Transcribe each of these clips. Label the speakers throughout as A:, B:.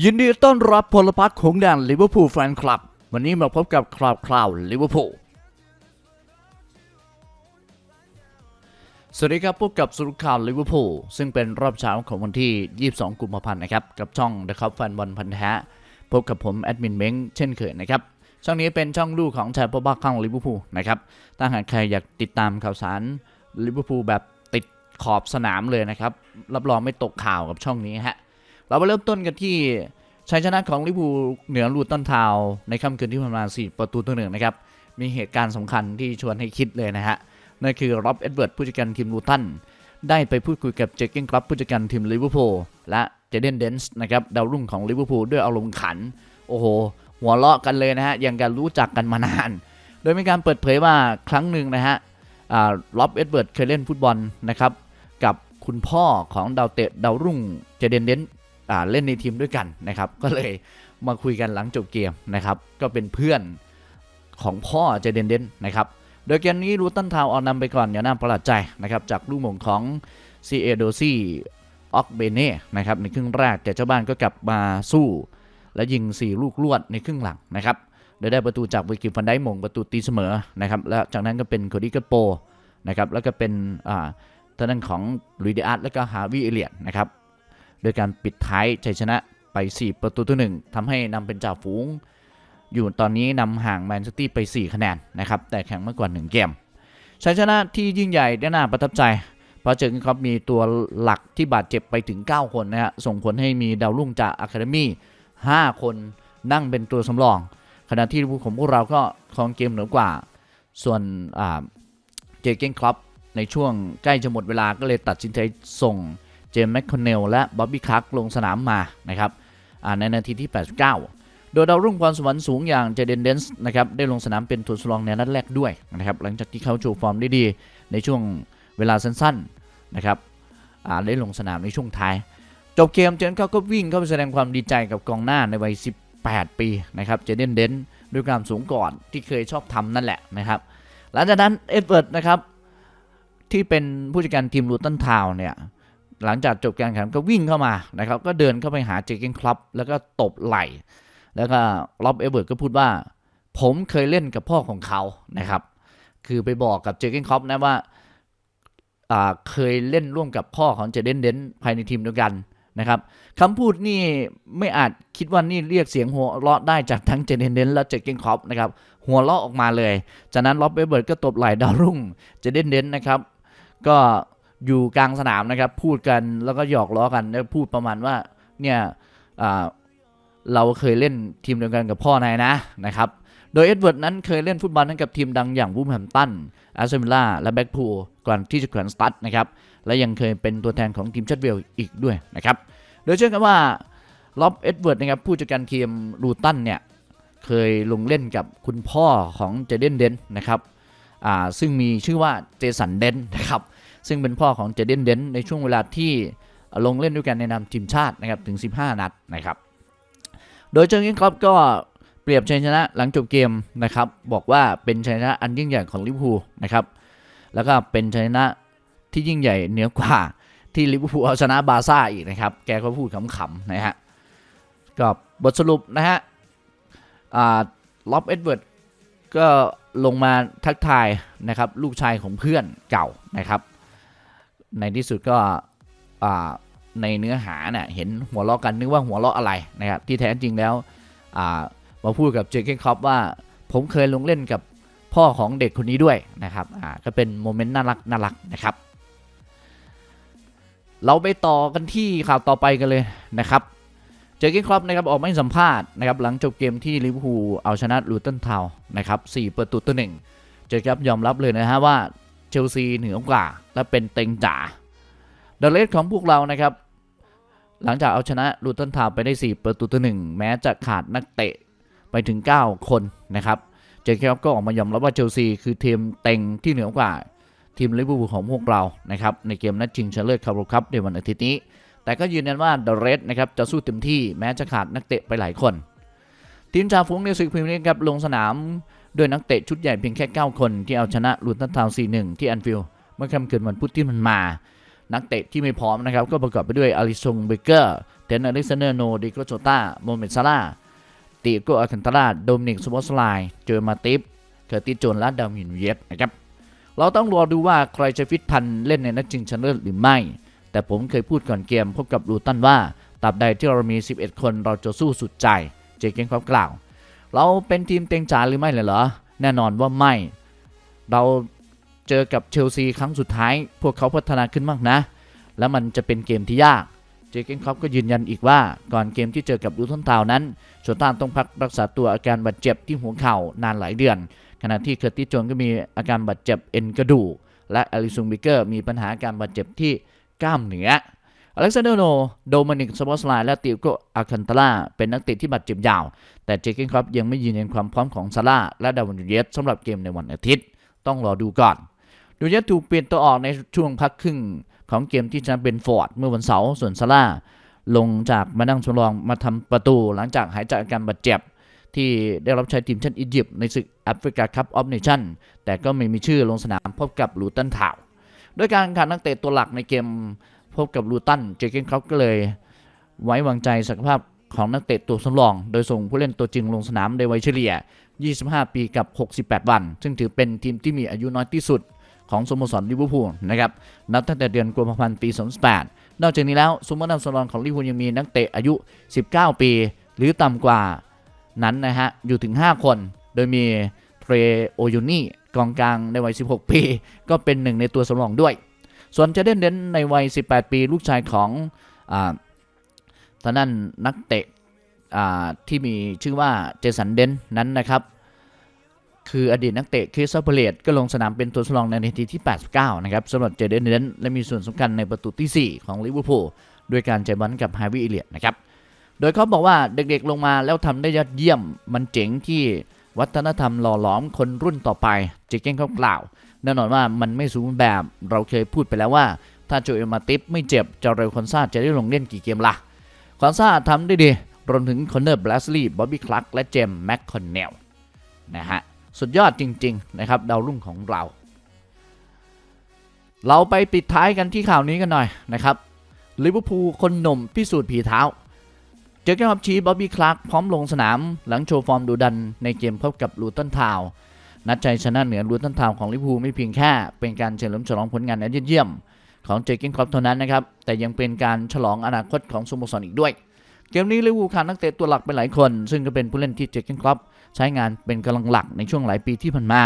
A: ยินดีต้อนรับพลพัฒน์ของแดนลิเวอร์พูลแฟนคลับ วันนี้มาพบกับคราวคราวลิเวอร์พูลสวัสดีครับพบกับสรุปข่าวลิเวอร์พูลซึ่งเป็นรอบเช้าของวันที่ 22 กุมภาพันธ์นะครับ กับช่อง The Cup แฟนบอลพันธะพบกับผมแอดมินเม้งเช่นเคยนะครับ ช่องนี้เป็นช่องลูกของชายพ่อบ้าข้างลิเวอร์พูลนะครับถ้าหากใครอยากติดตามข่าวสารลิเวอร์พูลแบบติดขอบสนามเลยนะครับรับรองไม่ตกข่าวกับช่องนี้ฮะ เรามาเริ่มต้นกันที่ชัยชนะของลิเวอร์พูลเหนือลูตันทาวในค่ำคืนที่ผ่านมา4ประตูต่อหนึ่งนะครับ มีเหตุการณ์สำคัญที่ชวนให้คิดเลยนะฮะ นั่นคือร็อบเอ็ดเวิร์ดผู้จัดการทีมลูตันได้ไปพูดคุยกับเจคเกนคลับผู้จัดการทีมลิเวอร์พูลและเจเดนเดนส์นะครับดาวรุ่งของลิเวอร์พูลด้วยอารมณ์ขัน โอ้โห หัวเราะกันเลยนะฮะยังกันรู้จักกันมานาน โดยมีการเปิดเผยว่าครั้งหนึ่งนะฮะอ่าร็อบเอ็ดเวิร์ดเคยเล่นฟุตบอลนะครับกับคุณพ่อของดาวเตะดาวรุ่งเจเดนเดน เล่นในทีมด้วยกันนะครับ ก็เลยมาคุยกันหลังจบเกมนะครับ ก็เป็นเพื่อนของพ่อเจเดนเดนนะครับ โดยเกมนี้รูตันทาวเอานำไปก่อนอย่าน่าประหลาดใจนะครับจากลูกหม่งของ c ีเอโดซีออกเบเน่นะครับในครึ่งแรกแต่เจ้าบ้านก็กลับมาสู้ และยิง 4 ลูกลวดในครึ่งหลังนะครับโดยได้ประตูจากวิกิฟันไดหมงประตูตีเสมอนะครับและจากนั้นก็เป็นโคดิกโปนะครับแล้วก็เป็นอ่าทางด้านของลุยเดอาร์ตแล้วก็ฮาวิเอเลียนนะครับ โดยการปิดท้ายชัยชนะไป 4 ประตูต่อหนึ่งทำให้นำเป็นจ่าฝูง อยู่ตอนนี้นำห่างแมนซิตี้ไป 4 คะแนนนะครับ แต่แข่งมากกว่า 1 เกมชัยชนะที่ยิ่งใหญ่ได้น่าประทับใจ เพราะเจอกันครับมีตัวหลักที่บาดเจ็บไปถึง 9 คนนะฮะ ส่งผลให้มีดาวรุ่งจากอะคาเดมี่5คนนั่งเป็นตัวสำรอง ขณะที่ผู้ของพวกเราก็ครองเกมเหนือกว่า ส่วนอ่าเจเกนคลับในช่วงใกล้จะหมดเวลาก็เลยตัดสินใจส่ง เจมส์แมคคอนเนลและบ๊อบบี้คักลงสนามมานะครับในนาทีที่ 89 โดยดาวรุ่งพรสวรรค์สูงอย่างเจเดนเดนส์นะครับได้ลงสนามเป็นตัวสำรองในนัดแรกด้วยนะครับหลังจากที่เขาโชว์ฟอร์มได้ดีในช่วงเวลาสั้นๆนะครับได้ลงสนามในช่วงท้าย จบเกมเจนเขาก็วิ่งเข้าไปแสดงความดีใจกับกองหน้าในวัย 18 ปีนะครับเจเดนเดนด้วยการสูงก่อนที่เคยชอบทำนั่นแหละนะครับหลังจากนั้นเอ็ดเวิร์ดนะครับที่เป็นผู้จัดการทีมลูตันทาวน์เนี่ย หลังจากจบการแข่งขันก็วิ่งเข้ามานะครับ ก็เดินเข้าไปหาเจเกนคลับ แล้วก็ตบไหล่ แล้วก็ล็อบเอเบิร์ตก็พูดว่า ผมเคยเล่นกับพ่อของเขานะครับ คือไปบอกกับเจเกนคลับนะว่าเคยเล่นร่วมกับพ่อของเจเดนเดนภายในทีมเดียวกันนะครับคำพูดนี่ไม่อาจคิดว่านี่เรียกเสียงหัวเราะได้จากทั้งเจเดนเดนและเจเกนคลับนะครับหัวเราะออกมาเลย จากนั้นล็อบเอเบิร์ตก็ตบไหล่ดาวรุ่งเจเดนเดนนะครับก็ อยู่กลางสนามนะครับ พูดกันแล้วก็หยอกล้อกันแล้วพูดประมาณว่าเนี่ยเราเคยเล่นทีมเดียวกันกับพ่อนายนะนะครับ โดยเอ็ดเวิร์ดนั้นเคยเล่นฟุตบอลให้กับทีมดังอย่างวูมแฮมตันอาร์เซนอลล่าและแบ็กพูลก่อนที่จะแขวนสตัดนะครับ และยังเคยเป็นตัวแทนของทีมชัดเวลอีกด้วยนะครับ โดยเชื่อกันว่าล็อบเอ็ดเวิร์ดนะครับผู้จัดการทีมลูตันเนี่ยเคยลงเล่นกับคุณพ่อของเจเดนเดนนะครับซึ่งมีชื่อว่าเจสันเดนนะครับ ซึ่งเป็นพ่อของเจเดนเดนในช่วงเวลาที่ลงเล่นด้วยกันในนามทีมชาตินะครับถึง 15 นัดนะครับ โดยเจอร์เกนครอปก็เปรียบชัยชนะหลังจบเกมนะครับ บอกว่าเป็นชัยชนะอันยิ่งใหญ่ของลิเวอร์พูลนะครับแล้วก็เป็นชัยชนะที่ยิ่งใหญ่เหนือกว่าที่ลิเวอร์พูลเอาชนะบาร์ซ่าอีกนะครับ แกก็พูดขำๆนะฮะก็บทสรุปนะฮะล็อบเอ็ดเวิร์ดก็ลงมาทักทายนะครับลูกชายของเพื่อนเก่านะครับ ในที่สุดก็ในเนื้อหาเนี่ยเห็นหัวเราะกันนึกว่าหัวเราะอะไรนะครับที่แท้จริงแล้วมาพูดกับเจคเกนคอปว่าผมเคยลงเล่นกับพ่อของเด็กคนนี้ด้วยนะครับก็เป็นโมเมนต์น่ารักน่ารักนะครับ เราไปต่อกันที่ข่าวต่อไปกันเลยนะครับเจอเกนครอปนะครับออกมาให้สัมภาษณ์นะครับหลังจบเกมที่ลิเวอร์พูลเอาชนะลูตันทาวน์นะครับ4ประตูต่อหนึ่งเจอครับยอมรับเลยนะฮะว่า เชลซีเหนือกว่า และเป็นเต็งจ๋าเดอะเลสของพวกเรานะครับ หลังจากเอาชนะลูตันทาวไปได้ 4 ประตูต่อหนึ่งแม้จะขาดนักเตะไปถึง 9 คนนะครับ เจครับก็ออกมายอมรับว่าเชลซีคือทีมเต็งที่เหนือกว่า ทีมลิเวอร์พูลของพวกเรานะครับในเกมนัดชิงชนะเลิศคาร์โบคัพในวันอาทิตย์นี้ แต่ก็ยืนยันว่าเดอะเรดนะครับจะสู้เต็มที่แม้จะขาดนักเตะไปหลายคน ทีมจ่าฝูงในศึกพรีเมียร์ลีกครับลงสนาม ด้วยนักเตะชุดใหญ่เพียงแค่ 9 คนที่เอาชนะลูตันทาวน์4-1 ที่แอนฟิลด์เมื่อค่ำคืนวันพุธที่มันมา นักเตะที่ไม่พร้อมนะครับ ก็ประกอบไปด้วยอลิซงเบเกอร์เทนอเล็กซานเดอร์โนดิโกโจตาโมเมดซาลาติโกอาคันตาราโดมินิกสวอสไลเจอมาติฟเคอร์ติโจนและดาวินเวียตนะครับเราต้องรอดูว่าใครจะฟิตพันเล่นในนัดชิงชนะเลิศหรือไม่ แต่ผมเคยพูดก่อนเกมพบกับลูตันว่าตราบใดที่เรามี 11 คนเราจะสู้สุดใจ เจเกนครับกล่าว เราเป็นทีมเต็งจ๋าหรือไม่เลยเหรอ แน่นอนว่าไม่ เราเจอกับเชลซีครั้งสุดท้าย พวกเขาพัฒนาขึ้นมากนะ แล้วมันจะเป็นเกมที่ยาก เจเกนครอปก็ยืนยันอีกว่า ก่อนเกมที่เจอกับลูตันทาวน์นั้นโชต้านต้องพักรักษาตัวอาการบาดเจ็บที่หัวเข่านานหลายเดือน ขณะที่เคอร์ติสโจนก็มีอาการบาดเจ็บเอ็นกระดูกและอลิซุงบิเกอร์มีปัญหาการบาดเจ็บที่กล้ามเนื้อ อเล็กซานเดอร์โน โดมินิกสปอสไลและติโกอาคันตาลาเป็นนักเตะที่บาดเจ็บยาว แต่เจเกนครับยังไม่ยืนยันความพร้อมของซาร่าและดาวันยูเยสสำหรับเกมในวันอาทิตย์ ต้องรอดูก่อนยูเยสถูกเปลี่ยนตัวออกในช่วงพักครึ่งของเกมที่ชนะเบนฟอร์ดเมื่อวันเสาร์ส่วนซาร่าลงจากมานั่งสำรองมาทำประตูหลังจากหายจากอาการบาดเจ็บที่ได้รับใช้ทีมชาติอียิปต์ในศึกแอฟริกาคัพออฟเนชั่นแต่ก็ไม่มีชื่อลงสนามพบกับลูตันทาวด้วยการข่งขันนักเตะตัวหลักในเกม พบกับลูตันเจเกนครอปก็เลย ไว้วางใจศักยภาพของนักเตะตัวสำรอง โดยส่งผู้เล่นตัวจริงลงสนามในวัยเฉลี่ย 25 ปีกับ 68 วัน ซึ่งถือเป็นทีมที่มีอายุน้อยที่สุดของสโมสรลิเวอร์พูลนะครับ นับตั้งแต่เดือนกุมภาพันธ์ปี 2018 นอกจากนี้แล้วซุมมอร์นสำรองของลิเวอร์พูลยังมีนักเตะอายุ 19 ปี หรือต่ำกว่านั้นนะฮะ อยู่ถึง 5 คน โดยมีเทรโอยูนี่กองกลางในวัย 16 ปี ก็เป็นหนึ่งในตัวสำรองด้วย ส่วนเจเดนเดนในวัย 18 ปีลูกชายของอท่านนั้นนักเตะที่มีชื่อว่าเจสันเดนนั้นนะครับคืออดีตนักเตะคริสตัลเพเลตก็ลงสนามเป็นตัวสำรองในนาทีที่ 89 นะครับสำหรับเจเดนเดนและมีส่วนสำคัญในประตูที่ 4 ของลิเวอร์พูลด้วยการใจบอลกับฮาวิเอเลียตนะครับ โดยเขาบอกว่าเด็กๆลงมาแล้วทำได้ยอดเยี่ยมมันเจ๋งที่วัฒนธรรมหล่อหลอมคนรุ่นต่อไปเจเก้นเขากล่าว แน่นอนว่ามันไม่สมบูรณ์แบบเราเคยพูดไปแล้วว่า ถ้าโจเอลมาติฟไม่เจ็บจะเร็วคอนซาจะได้ลงเล่นกี่เกมล่ะคอนซาทำได้ดีรวมถึงคอนเนอร์บลัสลีย์บ๊อบบี้คลักและเจมส์แม็กคอนเนลนะฮะสุดยอดจริง ๆ นะครับ ดาวรุ่งของเรา เราไปปิดท้ายกันที่ข่าวนี้กันหน่อยนะครับลิเวอร์พูลคนหนุ่มพิสูจน์ผีเท้า เจอกันครับชีบ๊อบบี้คลาร์กพร้อมลงสนามหลังโชว์ฟอร์มดูดันในเกมพบกับลูตันทาว นัดใจชนะเหนือลูตันทาวของลิเวอร์พูลไม่เพียงแค่เป็นการเฉลิมฉลองผลงานอันยอดเยี่ยมของเจอเกนครอปเท่านั้นนะครับ แต่ยังเป็นการฉลองอนาคตของสโมสรอีกด้วย เกมนี้ลิเวอร์พูลขาดนักเตะตัวหลักไปหลายคน ซึ่งก็เป็นผู้เล่นที่เจอเกนครอปใช้งานเป็นกำลังหลักในช่วงหลายปีที่ผ่านมา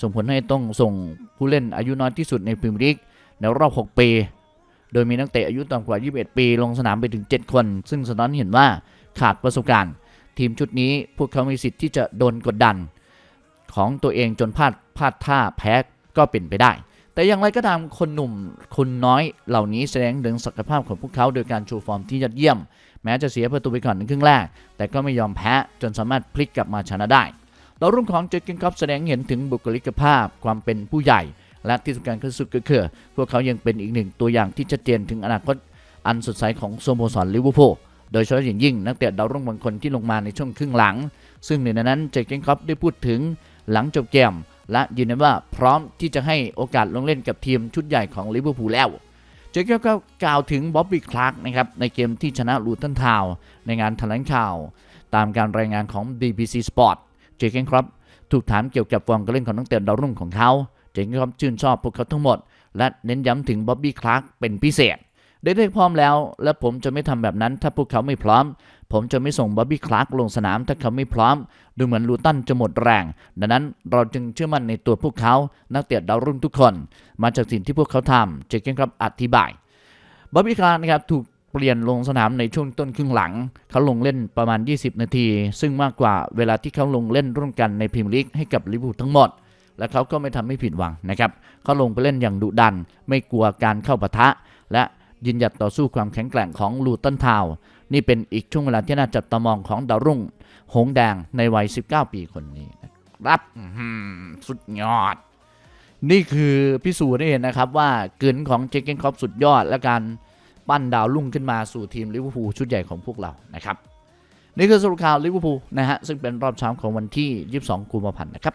A: ส่งผลให้ต้องส่งผู้เล่นอายุน้อยที่สุดในพรีเมียร์ลีกในรอบ 6 ปี โดยมีนักเตะอายุต่ำกว่า 21 ปี ลงสนามไปถึง 7 คน ซึ่งสะท้อนเห็นว่าขาดประสบการณ์ ทีมชุดนี้พวกเขามีสิทธิ์ที่จะโดนกดดัน ของตัวเองจนพลาดพลาดท่าแพ้ก็เป็นไปได้ แต่อย่างไรก็ตามคนหนุ่มคนน้อยเหล่านี้แสดงถึงศักยภาพของพวกเขาโดยการโชว์ฟอร์มที่ยอดเยี่ยม แม้จะเสียประตูไปก่อนในครึ่งแรก แต่ก็ไม่ยอมแพ้จนสามารถพลิกกลับมาชนะได้เรารุ่งของเจอร์เกนครอปแสดงเห็นถึงบุคลิกภาพความเป็นผู้ใหญ่ และที่สำคัญที่สุดก็คือพวกเขายังเป็นอีกหนึ่งตัวอย่างที่ชัดเจนถึงอนาคตอันสดใสของสโมสรลิเวอร์พูลโดยเฉพาะอย่างยิ่งนักเตะดาวรุ่งบางคนที่ลงมาในช่วงครึ่งหลัง ซึ่งหนึ่งในนั้นเจอร์เกนครอปได้พูดถึง หลังจบเกม และยืนยันว่าพร้อมที่จะให้โอกาสลงเล่นกับทีมชุดใหญ่ของลิเวอร์พูลแล้วเจคก็กล่าวถึงบ๊อบบี้คลาร์กนะครับในเกมที่ชนะลูตันทาวในงานแถลงข่าว ตามการรายงานของ BBC Sport เจคเกนครับถูกถามเกี่ยวกับฟอร์มการเล่นของนักเตะดาวรุ่งของเขา เจคเกนครับชื่นชอบพวกเขาทั้งหมด และเน้นย้ำถึงบ๊อบบี้คลาร์กเป็นพิเศษ ได้ได้พร้อมแล้ว และผมจะไม่ทำแบบนั้น ถ้าพวกเขาไม่พร้อม ผมจะไม่ส่งบ๊อบบี้คลาร์กลงสนามถ้าเขาไม่พร้อม ดูเหมือนลูตันจะหมดแรง ดังนั้นเราจึงเชื่อมั่นในตัวพวกเขา นักเตะดาวรุ่งทุกคน มาจากสิ่งที่พวกเขาทำเจคเกนครับอธิบายบ๊อบบี้คลาร์กนะครับถูกเปลี่ยนลงสนามในช่วงต้นครึ่งหลัง เขาลงเล่นประมาณ 20 นาที ซึ่งมากกว่าเวลาที่เขาลงเล่นร่วมกันในพรีเมียร์ลีกให้กับลิเวอร์พูลทั้งหมด และเขาก็ไม่ทำให้ผิดหวังนะครับ เขาลงไปเล่นอย่างดุดัน ไม่กลัวการเข้าปะทะ และ ยืนหยัดต่อสู้ความแข็งแกร่งของลูตันทาวน์นี่เป็นอีกช่วงเวลาที่น่าจับตามองของดาวรุ่ง หงแดงในวัย 19 ปีคนนี้นะครับสุดยอด นี่คือพิสูจน์ได้เห็นนะครับ ว่าเกลืนของเจคเกนคอปสุดยอดและการปั้นดาวรุ่งขึ้นมาสู่ทีมลิเวอร์พูลชุดใหญ่ของพวกเรานะครับ นี่คือสรุปข่าวลิเวอร์พูลนะฮะซึ่งเป็นรอบเช้าของวันที่ 22 กุมภาพันธ์นะครับ